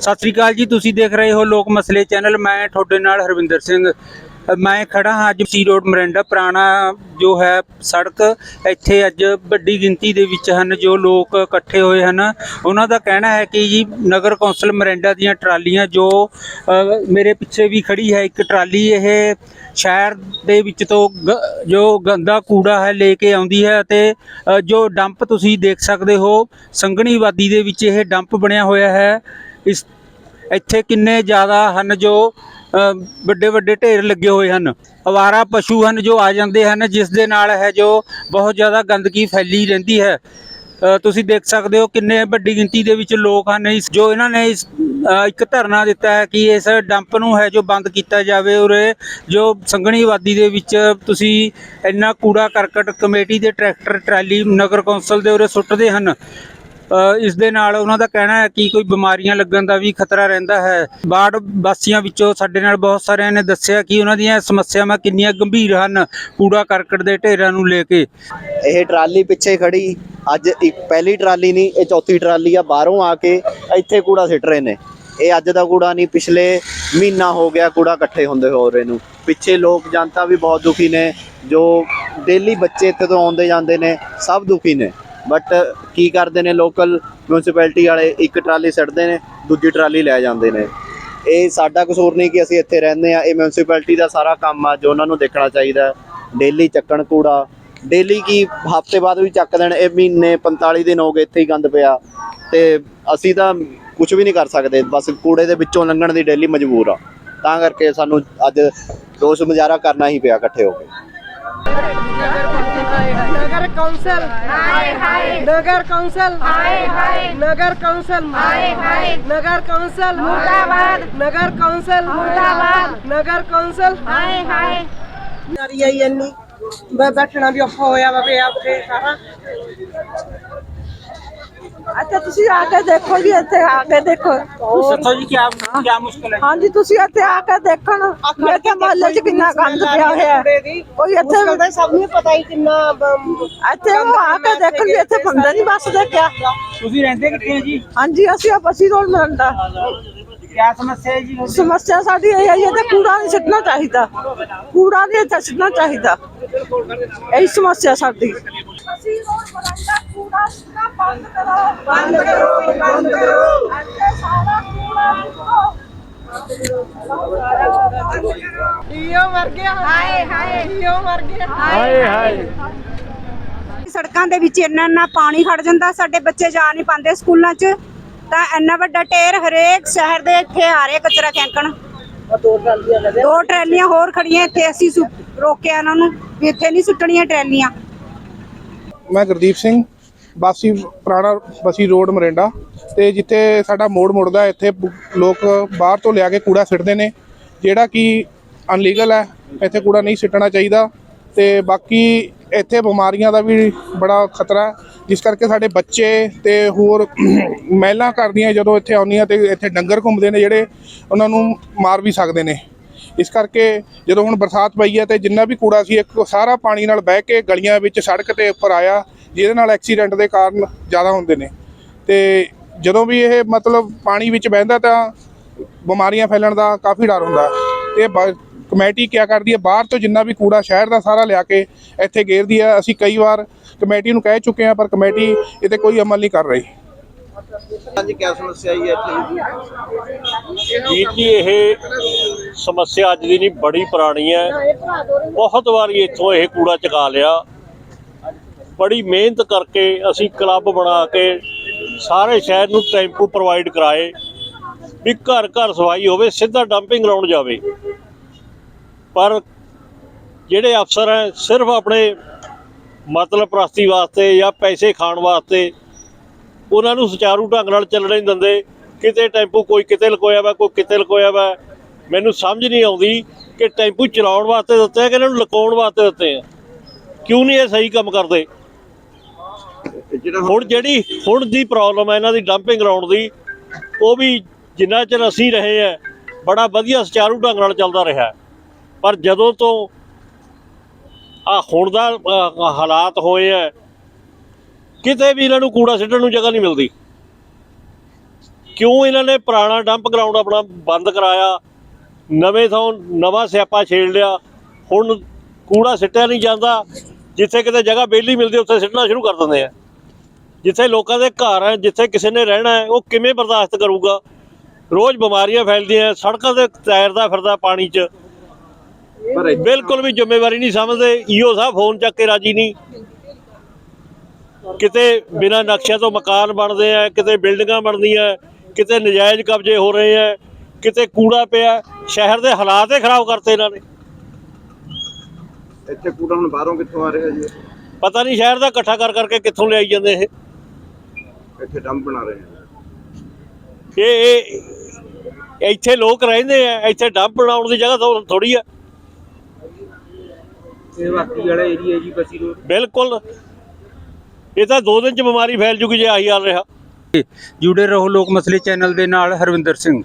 ਸਤਿ ਸ੍ਰੀ ਅਕਾਲ ਜੀ, ਤੁਸੀਂ ਦੇਖ ਰਹੇ ਹੋ ਲੋਕ ਮਸਲੇ ਚੈਨਲ। ਮੈਂ ਤੁਹਾਡੇ ਨਾਲ ਹਰਵਿੰਦਰ ਸਿੰਘ। ਮੈਂ ਖੜਾ ਹਾਂ ਅੱਜ ਸੀ ਰੋਡ ਮਰਿੰਡਾ, ਪੁਰਾਣਾ ਜੋ ਹੈ ਸੜਕ। ਇੱਥੇ ਅੱਜ ਵੱਡੀ ਗਿਣਤੀ ਦੇ ਵਿੱਚ ਹਨ ਜੋ ਲੋਕ ਇਕੱਠੇ ਹੋਏ ਹਨ। ਉਹਨਾਂ ਦਾ ਕਹਿਣਾ ਹੈ ਕਿ ਜੀ, ਨਗਰ ਕੌਂਸਲ ਮਰਿੰਡਾ ਦੀਆਂ ਟਰਾਲੀਆਂ ਜੋ ਮੇਰੇ ਪਿੱਛੇ ਵੀ ਖੜੀ ਹੈ, ਇੱਕ ਟਰਾਲੀ ਇਹ ਸ਼ਹਿਰ ਦੇ ਵਿੱਚ ਤੋਂ ਗ- ਜੋ ਗੰਦਾ ਕੂੜਾ ਹੈ, ਲੈ ਕੇ ਆਉਂਦੀ ਹੈ ਅਤੇ ਜੋ ਡੰਪ ਤੁਸੀਂ ਦੇਖ ਸਕਦੇ ਹੋ, ਸੰਘਣੀ ਵਾਦੀ ਦੇ ਵਿੱਚ ਇਹ ਡੰਪ ਬਣਿਆ ਹੋਇਆ ਹੈ। ਇਸ ਇੱਥੇ ਕਿੰਨੇ ਜ਼ਿਆਦਾ ਹਨ ਜੋ ਵੱਡੇ ਵੱਡੇ ਢੇਰ ਲੱਗੇ ਹੋਏ ਹਨ। ਅਵਾਰਾ ਪਸ਼ੂ ਹਨ ਜੋ ਆ ਜਾਂਦੇ ਹਨ, ਜਿਸ ਦੇ ਨਾਲ ਹੈ ਜੋ ਬਹੁਤ ਜ਼ਿਆਦਾ ਗੰਦਗੀ ਫੈਲੀ ਰਹਿੰਦੀ ਹੈ। ਤੁਸੀਂ ਦੇਖ ਸਕਦੇ ਹੋ ਕਿੰਨੇ ਵੱਡੀ ਗਿਣਤੀ ਦੇ ਵਿੱਚ ਲੋਕ ਹਨ ਇਸ, ਜੋ ਇਹਨਾਂ ਨੇ ਇਸ ਇੱਕ ਧਰਨਾ ਦਿੱਤਾ ਹੈ ਕਿ ਇਸ ਡੰਪ ਨੂੰ ਹੈ ਜੋ ਬੰਦ ਕੀਤਾ ਜਾਵੇ ਉਰੇ ਜੋ ਸੰਘਣੀ ਆਬਾਦੀ ਦੇ ਵਿੱਚ ਤੁਸੀਂ ਇੰਨਾ ਕੂੜਾ ਕਰਕਟ ਕਮੇਟੀ ਦੇ ਟਰੈਕਟਰ, ਟਰਾਲੀ, ਨਗਰ ਕੌਂਸਲ ਦੇ ਉਰੇ ਸੁੱਟਦੇ ਹਨ। ਇਸ ਦੇ ਨਾਲ ਉਹਨਾਂ ਦਾ ਕਹਿਣਾ ਹੈ ਕਿ ਕੋਈ ਬਿਮਾਰੀਆਂ ਲੱਗਣ ਦਾ ਵੀ ਖਤਰਾ ਰਹਿੰਦਾ ਹੈ। ਬਾੜ ਵਾਸੀਆਂ ਵਿੱਚੋਂ ਸਾਡੇ ਨਾਲ ਬਹੁਤ ਸਾਰਿਆਂ ਨੇ ਦੱਸਿਆ ਕਿ ਉਹਨਾਂ ਦੀਆਂ ਸਮੱਸਿਆਵਾਂ ਕਿੰਨੀਆਂ ਗੰਭੀਰ ਹਨ ਕੂੜਾ ਕਰਕਟ ਦੇ ਢੇਰਾਂ ਨੂੰ ਲੈ ਕੇ। ਇਹ ਟਰਾਲੀ ਪਿੱਛੇ ਖੜੀ। ਅੱਜ ਇੱਕ ਪਹਿਲੀ ਟਰਾਲੀ ਨਹੀਂ, ਇਹ ਚੌਥੀ ਟਰਾਲੀ ਆ, ਬਾਹਰੋਂ ਆ ਕੇ ਇੱਥੇ ਕੂੜਾ ਸਿੱਟ ਰਹੇ ਨੇ। ਇਹ ਅੱਜ ਦਾ ਕੂੜਾ ਨਹੀਂ, ਪਿਛਲੇ ਮਹੀਨਾ ਹੋ ਗਿਆ ਕੂੜਾ ਇਕੱਠੇ ਹੁੰਦੇ ਹੋ ਰਹੇ ਨੂੰ। ਪਿੱਛੇ ਲੋਕ ਜਨਤਾ ਵੀ ਬਹੁਤ ਦੁਖੀ ਨੇ, ਜੋ ਡੇਲੀ ਬੱਚੇ ਇੱਥੇ ਤੋਂ ਆਉਂਦੇ ਜਾਂਦੇ ਨੇ, ਸਭ ਦੁਖੀ ਨੇ। ਬਟ ਕੀ ਕਰਦੇ ਨੇ ਲੋਕਲ ਮਿਊਨਿਸਪੈਲਿਟੀ ਵਾਲੇ? ਇੱਕ ਟਰਾਲੀ ਸੱਟਦੇ ਨੇ, ਦੂਜੀ ਟਰਾਲੀ ਲੈ ਜਾਂਦੇ ਨੇ। ਇਹ ਸਾਡਾ ਕਸੂਰ ਨਹੀਂ ਕਿ ਅਸੀਂ ਇੱਥੇ ਰਹਿੰਦੇ ਆ ਇਹ ਮਿਊਨਿਸਪੈਲਿਟੀ ਦਾ ਸਾਰਾ ਕੰਮ ਆ, ਜੋ ਉਹਨਾਂ ਨੂੰ ਦੇਖਣਾ ਚਾਹੀਦਾ ਡੇਲੀ ਚੱਕਣ ਕੂੜਾ। ਡੇਲੀ ਕੀ ਹਫ਼ਤੇ ਬਾਅਦ ਵੀ ਚੱਕ ਦੇਣ ਇਹ ਮਹੀਨੇ 45 ਦਿਨ ਹੋ ਗਏ ਇੱਥੇ ਹੀ ਗੰਦ ਪਿਆ। ਤੇ ਅਸੀਂ ਤਾਂ ਕੁਝ ਵੀ ਨਹੀਂ ਕਰ ਸਕਦੇ। ਬਸ ਕੂੜੇ ਦੇ ਵਿੱਚੋਂ ਲੰਘਣ ਦੀ ਡੇਲੀ ਮਜਬੂਰ ਆ। ਤਾਂ ਕਰਕੇ ਸਾਨੂੰ ਅੱਜ ਰੋਸ ਮੁਜ਼ਾਹਰਾ ਕਰਨਾ ਹੀ ਪਿਆ ਇਕੱਠੇ ਹੋ ਕੇ। नगर काउंसिल हाय हाय नगर काउंसिल हाय हाय नगर काउंसिल हाय हाय नगर काउंसिल मुर्दाबाद नगर काउंसिल मुर्दाबाद नगर काउंसिल हाय हाय ਨਾਰੀ ਆਈ ਇੰਨੀ ਬ- ਬੈਠਣਾ ਵੀ ਔਖਾ ਹੋਇਆ ਵਾ ਪਿਆ ਉੱਥੇ ਸਾਰਾ ਅੱਛਾ ਤੁਸੀਂ ਆ ਕੇ ਦੇਖੋ ਜੀ ਇੱਥੇ ਆ ਕੇ ਦੇਖੋ। ਦੱਸੋ ਜੀ ਕੀ ਕੀ ਮੁਸ਼ਕਲ ਹੈ ਹਾਂਜੀ ਤੁਸੀਂ ਇੱਥੇ ਆ ਕੇ ਦੇਖਣ। ਇੱਥੇ ਮਹੱਲੇ 'ਚ ਕਿੰਨਾ ਗੰਦ ਪਿਆ ਹੋਇਆ। ਹੈ ਕੋਈ ਇੱਥੇ ਮੁਸ਼ਕਲ ਤਾਂ ਸਭ ਨੂੰ ਪਤਾ ਹੀ ਕਿੰਨਾ ਬ- ਇੱਥੇ ਉਹ ਆ ਕੇ ਦੇਖਣ ਵੀ ਇੱਥੇ ਬੰਦੇ ਨਹੀਂ ਵੱਸਦੇ ਕਿਆ ਤੁਸੀਂ ਰਹਿੰਦੇ ਕਿੱਥੇ ਜੀ? ਹਾਂਜੀ ਅਸੀਂ ਆ ਬਸੀ ਰੋਡ ਮਿਲਦਾ ਕੀ ਸਮੱਸਿਆ ਹੈ ਜੀ ਸਮੱਸਿਆ ਸਾਡੀ ਇਹ ਹੈ ਜੀ ਇੱਥੇ ਕੂੜਾ ਨਹੀਂ ਸਿੱਟਣਾ ਚਾਹੀਦਾ। ਕੂੜਾ ਨਹੀਂ ਇੱਥੇ ਸਿੱਟਣਾ ਚਾਹੀਦਾ। ਇਹੀ ਸਮੱਸਿਆ ਸਾਡੀ ਅਸੀਂ ਰੋਡ ਮਿਲਦਾ ਕੂੜਾ ਸਿੱਟਣਾ ਬੰਦ ਕਰੋ। ਬੰਦ ਕਰੋ ਬੰਦ ਕਰੋ। ਇੱਥੇ ਸਾਰਾ ਕੂੜਾ ਈਓ ਮਰ ਗਿਆ। ਹਾਏ ਹਾਏ। ਈਓ ਮਰ ਗਿਆ। ਸੜਕਾਂ ਦੇ ਵਿੱਚ ਇੰਨਾ ਇੰਨਾ ਪਾਣੀ ਖੜ ਜਾਂਦਾ ਸਾਡੇ ਬੱਚੇ ਜਾ ਨਹੀਂ ਪਾਉਂਦੇ ਸਕੂਲਾਂ 'ਚ। ਤਾਂ ਇੰਨਾ ਵੱਡਾ ਢੇਰ ਹਰੇਕ ਸ਼ਹਿਰ ਦੇ ਇੱਥੇ ਆ ਰਹੇ ਕਚਰਾ ਫੈਂਕਣ। ਦੋ ਟਰੈਲੀਆਂ ਹੋਰ ਖੜੀਆਂ ਇੱਥੇ ਅਸੀਂ ਰੋਕਿਆ ਇਹਨਾਂ ਨੂੰ ਵੀ ਇੱਥੇ ਨਹੀਂ ਸੁੱਟਣੀਆਂ ਟਰੈਲੀਆਂ। ਮੈਂ ਗੁਰਦੀਪ ਸਿੰਘ। ਬਾਸੀ ਪੁਰਾਣਾ ਬਸੀ ਰੋਡ ਮਰਿੰਡਾ ਤੇ ਜਿੱਥੇ ਸਾਡਾ ਮੋੜ ਮੁੜਦਾ ਇੱਥੇ ਲੋਕ ਬਾਹਰ ਤੋਂ ਲਿਆ ਕੇ ਕੂੜਾ ਸਿੱਟਦੇ ਨੇ, ਜਿਹੜਾ ਕਿ ਅਨਲੀਗਲ ਹੈ, ਇੱਥੇ ਕੂੜਾ ਨਹੀਂ ਸਿੱਟਣਾ ਚਾਹੀਦਾ ਤੇ ਬਾਕੀ ਇੱਥੇ ਬਿਮਾਰੀਆਂ ਦਾ ਵੀ ਬੜਾ ਖਤਰਾ ਜਿਸ ਕਰਕੇ ਸਾਡੇ ਬੱਚੇ ਤੇ ਹੋਰ ਮਹਿਲਾ ਕਰਦੀਆਂ ਜਦੋਂ ਇੱਥੇ ਆਉਂਦੀਆਂ ਤੇ ਇੱਥੇ ਡੰਗਰ ਘੁੰਮਦੇ ਨੇ ਜਿਹੜੇ, ਉਹਨਾਂ ਨੂੰ ਮਾਰ ਵੀ ਸਕਦੇ ਨੇ। ਇਸ ਕਰਕੇ ਜਦੋਂ ਹੁਣ ਬਰਸਾਤ ਪਈ ਹੈ ਤੇ ਜਿੰਨਾ ਵੀ ਕੂੜਾ ਸੀ, ਇੱਕ ਸਾਰਾ ਪਾਣੀ ਨਾਲ ਬਹਿ ਕੇ ਗਲੀਆਂ ਵਿੱਚ ਸੜਕ ਤੇ ਉੱਪਰ ਆਇਆ, ਜਿਹਦੇ ਨਾਲ ਐਕਸੀਡੈਂਟ ਦੇ ਕਾਰਨ ਜ਼ਿਆਦਾ ਹੁੰਦੇ ਨੇ। ਤੇ ਜਦੋਂ ਵੀ ਇਹ ਮਤਲਬ ਪਾਣੀ ਵਿੱਚ ਬਹਿੰਦਾ ਤਾਂ ਬਿਮਾਰੀਆਂ ਫੈਲਣ ਦਾ ਕਾਫੀ ਡਰ ਹੁੰਦਾ। ਤੇ ਬ- ਕਮੇਟੀ ਕੀ ਕਰਦੀ ਹੈ ਬਾਹਰ ਤੋਂ ਜਿੰਨਾ ਵੀ ਕੂੜਾ ਸ਼ਹਿਰ ਦਾ ਸਾਰਾ ਲਿਆ ਕੇ ਇੱਥੇ ਗੇਰਦੀ ਹੈ ਅਸੀਂ ਕਈ ਵਾਰ ਕਮੇਟੀ ਨੂੰ ਕਹਿ ਚੁੱਕੇ ਹਾਂ ਪਰ ਕਮੇਟੀ ਇਹਤੇ ਕੋਈ ਅਮਲ ਨਹੀਂ ਕਰ ਰਹੀ। ਹਾਂਜੀ ਕੀ ਸਮੱਸਿਆ ਆਈ ਹੈ ਇੱਥੇ? ਜੀ ਇਹ ਸਮੱਸਿਆ ਅੱਜ ਦੀ ਨਹੀਂ, ਬੜੀ ਪੁਰਾਣੀ ਹੈ। ਬਹੁਤ ਵਾਰੀ ਇੱਥੋਂ ਇਹ ਕੂੜਾ ਚੁਕਾ ਲਿਆ। ਬੜੀ ਮਿਹਨਤ ਕਰਕੇ ਅਸੀਂ ਕਲੱਬ ਬਣਾ ਕੇ ਸਾਰੇ ਸ਼ਹਿਰ ਨੂੰ ਟੈਂਪੂ ਪ੍ਰੋਵਾਈਡ ਕਰਾਏ, ਵੀ ਘਰ ਘਰ ਸਫ਼ਾਈ ਹੋਵੇ, ਸਿੱਧਾ ਡੰਪਿੰਗ ਗਰਾਊਂਡ ਜਾਵੇ। ਪਰ ਜਿਹੜੇ ਅਫਸਰ ਹੈ, ਸਿਰਫ ਆਪਣੇ ਮਤਲਬ ਪ੍ਰਸਤੀ ਵਾਸਤੇ ਜਾਂ ਪੈਸੇ ਖਾਣ ਵਾਸਤੇ ਉਹਨਾਂ ਨੂੰ ਸੁਚਾਰੂ ਢੰਗ ਨਾਲ ਚੱਲਣਾ ਨਹੀਂ ਦਿੰਦੇ। ਕਿਤੇ ਟੈਂਪੂ ਕੋਈ ਕਿਤੇ ਲਕੋਇਆ ਵਾ, ਕੋਈ ਕਿਤੇ ਲਕੋਇਆ ਵਾ। ਮੈਨੂੰ ਸਮਝ ਨਹੀਂ ਆਉਂਦੀ ਕਿ ਟੈਂਪੂ ਚਲਾਉਣ ਵਾਸਤੇ ਦਿੱਤੇ ਆ ਕਿ ਇਹਨਾਂ ਨੂੰ ਲਕਾਉਣ ਵਾਸਤੇ ਦਿੱਤੇ ਆ। ਕਿਉਂ ਨਹੀਂ ਇਹ ਸਹੀ ਕੰਮ ਕਰਦੇ? ਹੁਣ ਜਿਹੜੀ, ਹੁਣ ਦੀ ਪ੍ਰੋਬਲਮ ਹੈ ਇਹਨਾਂ ਦੀ ਡੰਪਿੰਗ ਗਰਾਊਂਡ ਦੀ, ਉਹ ਵੀ ਜਿੰਨਾ ਚਿਰ ਅਸੀਂ ਰਹੇ ਆ, ਬੜਾ ਵਧੀਆ ਸੁਚਾਰੂ ਢੰਗ ਨਾਲ ਚੱਲਦਾ ਰਿਹਾ। ਪਰ ਜਦੋਂ ਤੋਂ ਆ ਹੁਣ ਦਾ ਹਾਲਾਤ ਹੋਏ ਆ ਕਿਤੇ ਵੀ ਇਹਨਾਂ ਨੂੰ ਕੂੜਾ ਸਿੱਟਣ ਨੂੰ ਜਗ੍ਹਾ ਨਹੀਂ ਮਿਲਦੀ। ਕਿਉਂ ਇਹਨਾਂ ਨੇ ਪੁਰਾਣਾ ਡੰਪ ਗਰਾਊਂਡ ਆਪਣਾ ਬੰਦ ਕਰਾਇਆ ਨਵੇਂ ਤੋਂ ਨਵਾਂ ਸਿਆਪਾ ਛੇੜ ਲਿਆ ਹੁਣ ਕੂੜਾ ਸਿੱਟਿਆ ਨਹੀਂ ਜਾਂਦਾ ਜਿੱਥੇ ਕਿਤੇ ਜਗ੍ਹਾ ਬੇਲੀ ਮਿਲਦੀ ਉੱਥੇ ਸਿੱਟਣਾ ਸ਼ੁਰੂ ਕਰ ਦਿੰਦੇ ਆ। ਜਿੱਥੇ ਲੋਕਾਂ ਦੇ ਘਰ ਹੈ ਜਿੱਥੇ ਕਿਸੇ ਨੇ ਰਹਿਣਾ ਹੈ ਉਹ ਕਿਵੇਂ ਬਰਦਾਸ਼ਤ ਕਰੂਗਾ? ਰੋਜ਼ ਬਿਮਾਰੀਆਂ ਫੈਲਦੀਆਂ ਸੜਕਾਂ ਤੇ ਤੈਰਦਾ ਫਿਰਦਾ ਪਾਣੀ 'ਚ। ਬਿਲਕੁਲ ਵੀ ਜ਼ਿੰਮੇਵਾਰੀ ਨਹੀਂ ਸਮਝਦੇ ਈਓ ਸਾਹਿਬ ਫੋਨ ਚੱਕ ਕੇ ਰਾਜੀ ਨਹੀਂ। ਕਿਤੇ ਬਿਨਾਂ ਨਕਸ਼ਿਆਂ ਤੋਂ ਮਕਾਨ ਬਣਦੇ ਆ ਕਿਤੇ ਬਿਲਡਿੰਗਾਂ ਬਣਦੀਆਂ ਕਿਤੇ ਨਜਾਇਜ਼ ਕਬਜ਼ੇ ਹੋ ਰਹੇ ਆ ਕਿਤੇ ਕੂੜਾ ਪਿਆ ਸ਼ਹਿਰ ਦੇ ਹਾਲਾਤ ਹੀ ਖਰਾਬ ਕਰਤੇ ਇਹਨਾਂ ਨੇ। ਇੱਥੇ ਕੂੜਾ ਹੁਣ ਬਾਹਰੋਂ ਕਿੱਥੋਂ ਆ ਰਿਹਾ ਜੀ? ਪਤਾ ਨਹੀਂ ਸ਼ਹਿਰ ਦਾ ਇਕੱਠਾ ਕਰ ਕਰਕੇ ਕਿੱਥੋਂ ਲਿਆਈ ਜਾਂਦੇ ਇਹ। ਇੱਥੇ ਡੰਪ ਬਣਾ ਰਹੇ ਆ। ਇਹ ਇਹ ਇੱਥੇ ਲੋਕ ਰਹਿੰਦੇ ਆ ਇੱਥੇ ਡੰਪ ਬਣਾਉਣ ਦੀ ਜਗ੍ਹਾ ਥੋੜੀ ਆ। ਇਹ ਬਾਕੀ ਵਾਲਾ ਏਰੀਆ ਜੀ ਬਸੀ ਰੋਡ। ਬਿਲਕੁਲ। ਇਹ ਤਾਂ ਦੋ ਦਿਨ ਚ ਬਿਮਾਰੀ ਫੈਲ ਜੂਗੀ ਜੇ ਆਹੀ ਹਾਲ ਰਿਹਾ। ਜੁੜੇ ਰਹੋ ਲੋਕ ਮਸਲੇ ਚੈਨਲ ਦੇ ਨਾਲ ਹਰਵਿੰਦਰ ਸਿੰਘ।